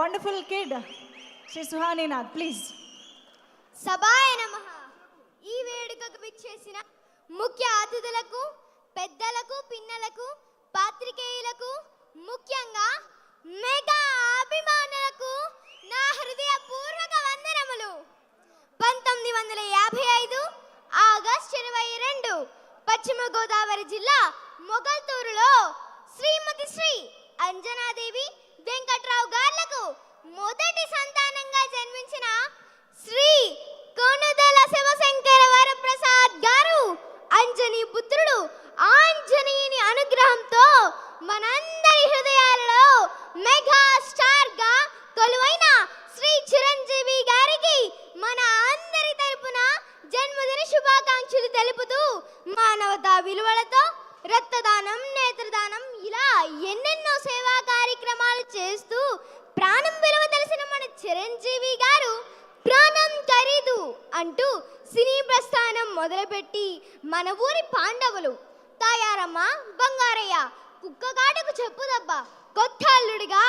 Wonderful kid Shri Suhaninath please సభాయ నమః. ఈ వేడుకకు విచ్చేసిన ముఖ్య అతిథులకు పెద్దలకు పిన్నలకు పాత్రికేయులకు ముఖ్యంగా మెగా అభిమానులకు నా హృదయపూర్వక వందనములు. పంతొమ్మిది వందల యాభై ఐదు ఆగస్ట్ ఇరవై రెండు పశ్చిమ గోదావరి జిల్లా మొగల్తూరులో శ్రీమతి శ్రీ అంజనాదేవి వెంకట్రావు గారు మొదటి సంతానంగా జన్మించిన శ్రీ కోనదల శివశంకర వరప్రసాద్ గారు. అంజనీ పుత్రుడు ఆంజనేయుని అనుగ్రహంతో మనందరి హృదయాలలో మెగా స్టార్గా కొలువైన శ్రీ చిరంజీవి గారికి మన అందరి తరపున జన్మదిన శుభాకాంక్షలు తెలుపుతూ మానవతా విలువలతో రక్తదానం నేత్రదానం ఇలా ఎన్నెన్నో సేవా కార్యక్రమాలు చేస్తూ ప్రాణం విలువ తెలిసిన మన చిరంజీవి గారు ప్రాణం ఖరీదు అంటూ సినీ ప్రస్థానం మొదలుపెట్టి మన ఊరి పాండవులు తాయారమ్మ బంగారయ్య కుక్కగాడకు చెప్పుదబ్బా కొత్త అల్లుడిగా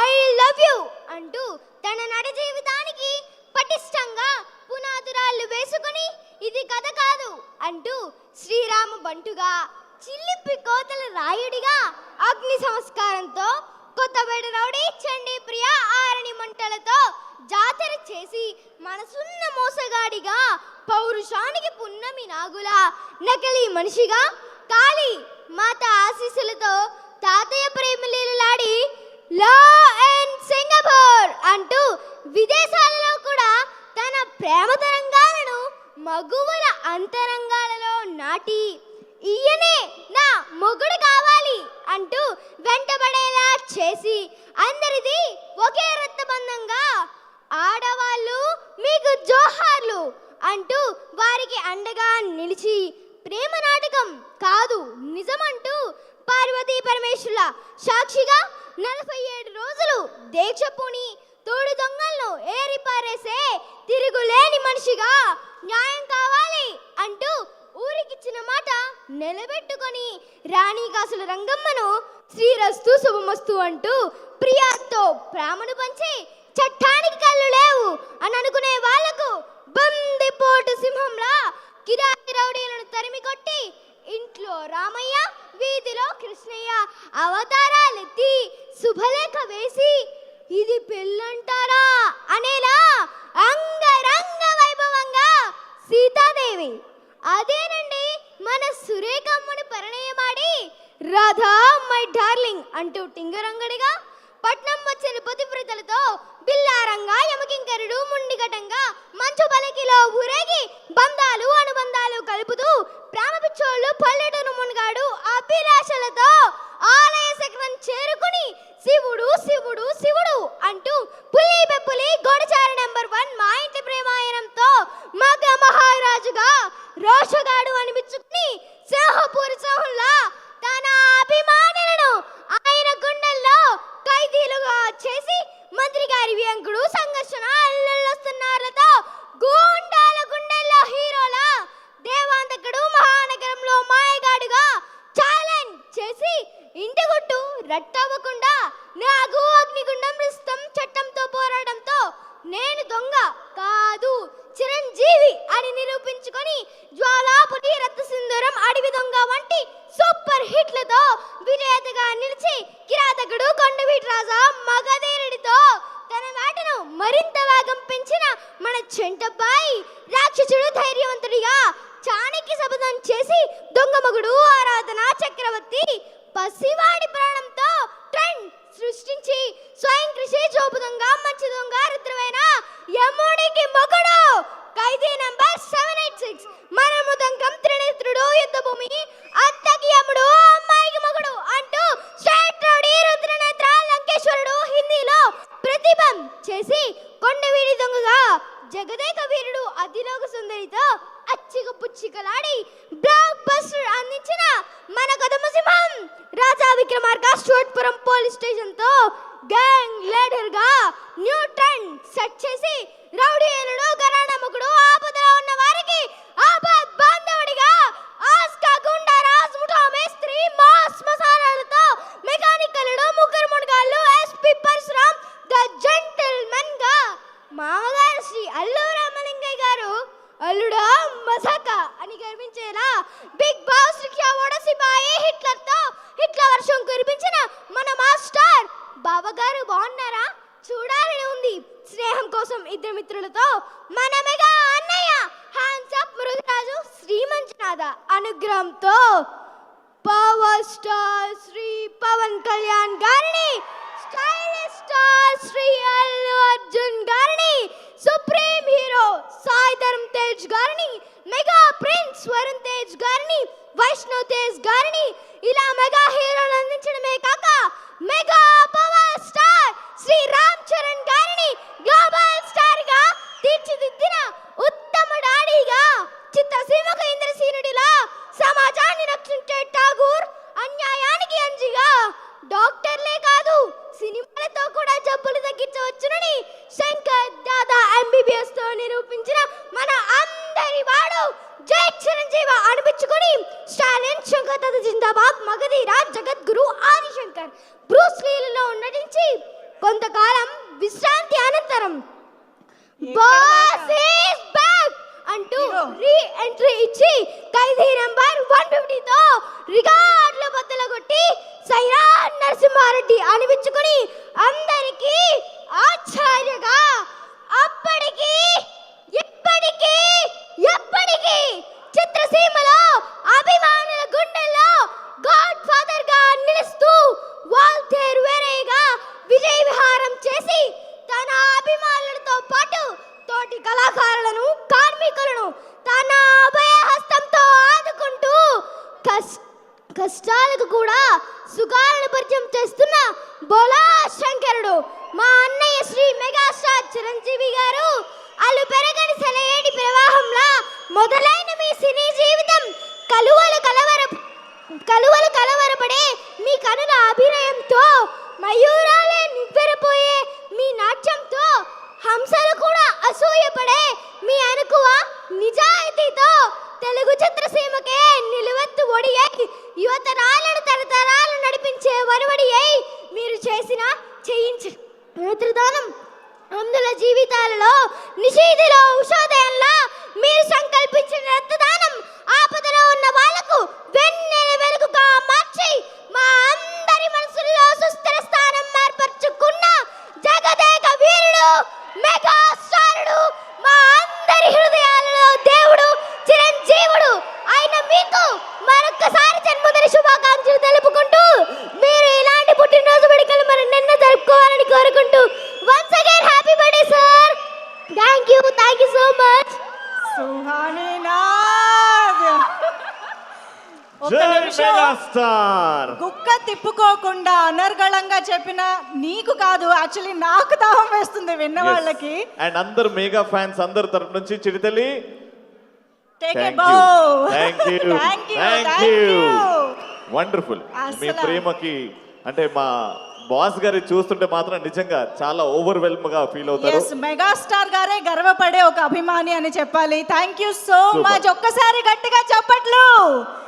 ఐ లవ్ యు అంటూ తన నడ జీవితానికి పటిష్టంగా పునాదురాళ్ళు వేసుకుని ఇది కథ కాదు అంటూ శ్రీరామ బంటుగా చిల్లిప్పి కోతల రాయుడిగా అగ్ని సంస్కారంతో కొత్తపేట రౌడీ చండీ ప్రియ ఆరణి మంటలతో జాతర చేసి మనసున్న మోసగాడిగా పౌరుషానికి పున్నమి నాగులా నకిలీ మనిషిగా కాళీ మాత ఆశీస్సులతో తాతయ్య ప్రేమలీలలాడి లా అండ్ సింగపూర్ అంటూ విదేశాలలో కూడా తన ప్రేమ తరంగాలను మగువల అంతరంగాలలో నాటి ఈయనే నా మొగుడు కావాలి అంటూ వెంటబడేలా చేసి అందరిది ఒకే రక్తబంధంగా ఆడవాళ్ళు మీకు జోహార్లు అంటూ వారికి అండగా నిలిచి ప్రేమ నాటకం కాదు నిజమంటూ పార్వతీ పరమేశ్వరుల సాక్షిగా నలభై ఏడు రోజులు దీక్ష పూని తోడు దొంగలను ఏరి పారేసే తిరుగులేని మనిషిగా న్యాయం కావాలి అంటూ ఊరికిచ్చిన మాట నిలబెట్టుకొని రాణికాసుల రంగమ్మను శ్రీరస్తు శుభమస్తు అంటూ ప్రియాతో ప్రేమను పంచి చట్టానికి కళ్ళు లేవు అని అనుకునే వాళ్ళకు బందిపోటు సింహంలా కిరాయి రౌడీలను తరిమి కొట్టి ఇంట్లో రామయ్య వీధిలో కృష్ణయ్య అవతారాలెత్తి శుభలేఖ వేసి ఇది పెళ్ళంటారా? అనేలా అంగరంగ వైభవంగా సీతాదేవి అదేనండి మన సురేఖమ్మను పరిణయమాడి రాధా మై డార్లింగ్ అంటూ టింగరంగడిగా పట్నం వచ్చిన పతివ్రతలతో బిల్లారంగా యమకింకరుడు ముండిగటంగా మంచు బలకిలో ఊరేగి బంధాలు అనుబంధాలు కలుపుతూ ప్రేమ పిచ్చోళ్ళు పల్లెటూరు మునిగాడు అభిలాషలతో ఆలయ శక్రం చేరుకుని శివుడు శివుడు శివుడు మన చెంటబ్బాయి రాక్షసుడు ధైర్యవంతుడిగా చాణక్య శపథం చేసి దొంగ మగుడు ఆరాధన చక్రవర్తి పసివాడి ప్రాణంతో ట్రెండ్ సృష్టించి స్వయం కృషి చూపుదంగా మంచి దొంగ రుద్రమైన యముడికి మొగుడు. Khaidi number seven eight six. మనముదంగం Trinetrudu యుద్ధ అచ్చిక పుచ్చికలాడి బ్లాక్ బస్టర్ అందించిన మన కదమ సింహం. రాజా విక్రమార్క స్టోట్పురం పోలీస్ స్టేషన్తో గ్యాంగ్ లీడర్గా న్యూ ట్రెండ్ సెట్ చేసి రౌడీ ఏలుడు గరాణముకుడు ఆపదలో ఉన్న వారికి ఆపద్ కోసం మిత్రులతో మనమేగా అన్నయ్య. హ్యాండ్స్ అప్ మృగరాజు శ్రీ మంజునాథ అనుగ్రహంతో పవర్ స్టార్ శ్రీ పవన్ కళ్యాణ్ గారిని స్టైలిష్ స్టార్ శ్రీ అల్లు అర్జున్ గారిని సుప్రీం హీరో సాయి ధరమ్ తేజ్ గారిని మెగా ప్రిన్స్ వరుణ్ తేజ్ గారిని వైష్ణవ్ తేజ్ గారిని ఇలా మెగా హీరోలు బ్రూస్ లీలలో నటించి కొంతకాలం విశ్రాంతి అనంతరం బాస్ ఈస్ బ్యాక్ అంటూ. రీ ఎంట్రీ ఇచ్చి ఖైదీ నంబర్ వన్ ఫిఫ్టీతో రికార్డుల బద్దలు కొట్టి సైరా నరసింహారెడ్డి అనిపించుకుని అందరికీ ఆశ్చర్యగా కళాకారులను కార్మికులను తన అభయ హస్తంతో ఆదుకుంటూ కష్టాలకు కూడా సుఖాలను పరిచయం చేస్తున్న బోలా శంకరుడు మా అన్నయ్య శ్రీ మెగాస్టార్ చిరంజీవి గారు. అల్లు పెరగని సెలయేటి ప్రవాహంలా మొదలైన మీ సినీ జీవితం కలువలు కలవర కలువలు కలవరపడే మీ కనుల అభినయంతో మయూరాలే నివ్వెరపోయే మీ నాట్యంతో హంసలు కూడా కుక్క తిప్పుకోకుండా అనర్గళంగా చెప్పిన నీకు కాదు యాక్చువల్లీ నాకు దాహం వేస్తుంది విన్న వాళ్ళకి. అండ్ అందరు మెగా ఫ్యాన్స్ అందరి తరపు నుంచి యూ వండర్ఫుల్ మీ ప్రేమకి అంటే మా బాస్ గారి చూస్తుంటే మాత్రం నిజంగా చాలా ఓవర్వెల్మ్గా ఫీల్ అవుతారు మెగాస్టార్ గారే గర్వపడే ఒక అభిమాని అని చెప్పాలి. Thank you so. మచ్ ఒక్కసారి గట్టిగా చప్పట్లు.